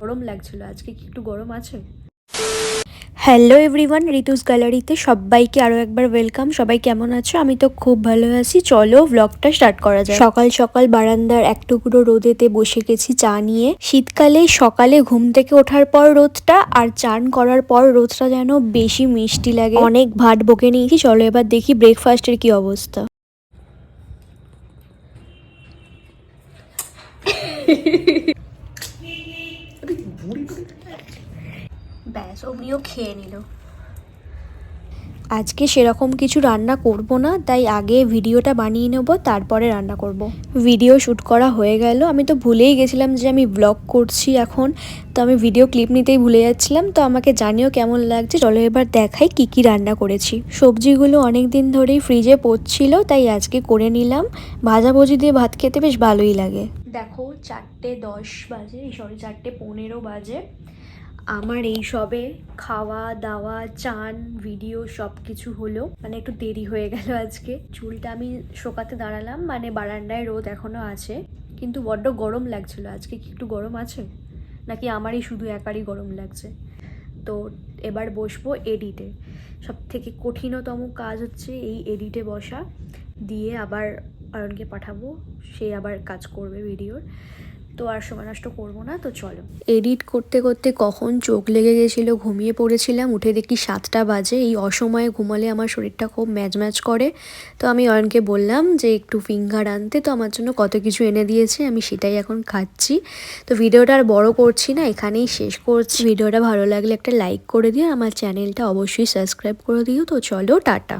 গরম লাগছিল, আজকে কি একটু গরম আছে? হ্যালো এভরিওয়ান ঋতুস গ্যালারিতে সবাইকে আরও একবার ওয়েলকাম সবাই কেমন আছো? আমি তো খুব ভালো আছি। চলো ব্লগটা স্টার্ট করা যায় সকাল সকাল বারান্দার এক টুকরো রোদেতে বসে গেছি চা নিয়ে। শীতকালে সকালে ঘুম থেকে ওঠার পর রোদটা আর চান করার পর রোদটা যেন বেশি মিষ্টি লাগে। অনেক ভাট বকে নিয়েছি। চলো এবার দেখি ব্রেকফাস্টের কি অবস্থা। ব্যাস অমনিও খেয়ে নিল। আজকে সেরকম কিছু রান্না করব না, তাই আগে ভিডিওটা বানিয়ে নেব, তারপরে রান্না করব। ভিডিও শ্যুট করা হয়ে গেল। আমি তো ভুলেই গেছিলাম যে আমি ব্লগ করছি এখন। তো আমি ভিডিও ক্লিপ নিতেই ভুলে যাচ্ছিলাম। তো আমাকে জানিও কেমন লাগছে। চলো এবার দেখাই কি কি রান্না করেছি। সবজিগুলো অনেক দিন ধরেই ফ্রিজে পড়ছিল, তাই আজকে করে নিলাম। ভাজাভুজি দিয়ে ভাত খেতে বেশ ভালোই লাগে। দেখো, চারটে দশ বাজে সরি চারটে পনেরো বাজে। আমার এই সবে খাওয়া, দাওয়া, চান ভিডিও সব কিছু হলো। মানে একটু দেরি হয়ে গেল আজকে। চুলটা আমি শোকাতে দাঁড়ালাম মানে বারান্দায় রোদ এখনও আছে। কিন্তু বড্ড গরম লাগছিল। আজকে কি একটু গরম আছে? নাকি আমারই শুধু একারই গরম লাগছে? তো এবার বসবো এডিটে সব থেকে কঠিনতম কাজ হচ্ছে এই এডিটে বসা। দিয়ে আবার অয়নকে পাঠাবো। সে আবার কাজ করবে ভিডিওর তো আর সময় নষ্ট করব না, তো চলো। এডিট করতে করতে কখন চোখ লেগে গেছিল, ঘুমিয়ে পড়েছিলাম, উঠে দেখি সাতটা বাজে, এই অসময়ে ঘুমালে আমার শরীরটা খুব ম্যাচ ম্যাচ করে। তো আমি অয়নকে বললাম যে একটু ফিঙ্গার আনতে, তো আমার জন্য কত কিছু এনে দিয়েছে, আমি সেটাই এখন খাচ্ছি। তো ভিডিওটা আর বড় করছি না, এখানেই শেষ করছি। ভিডিওটা ভালো লাগলে একটা লাইক করে দিও আমার চ্যানেলটা অবশ্যই সাবস্ক্রাইব করে দিও, তো চলো, টাটা।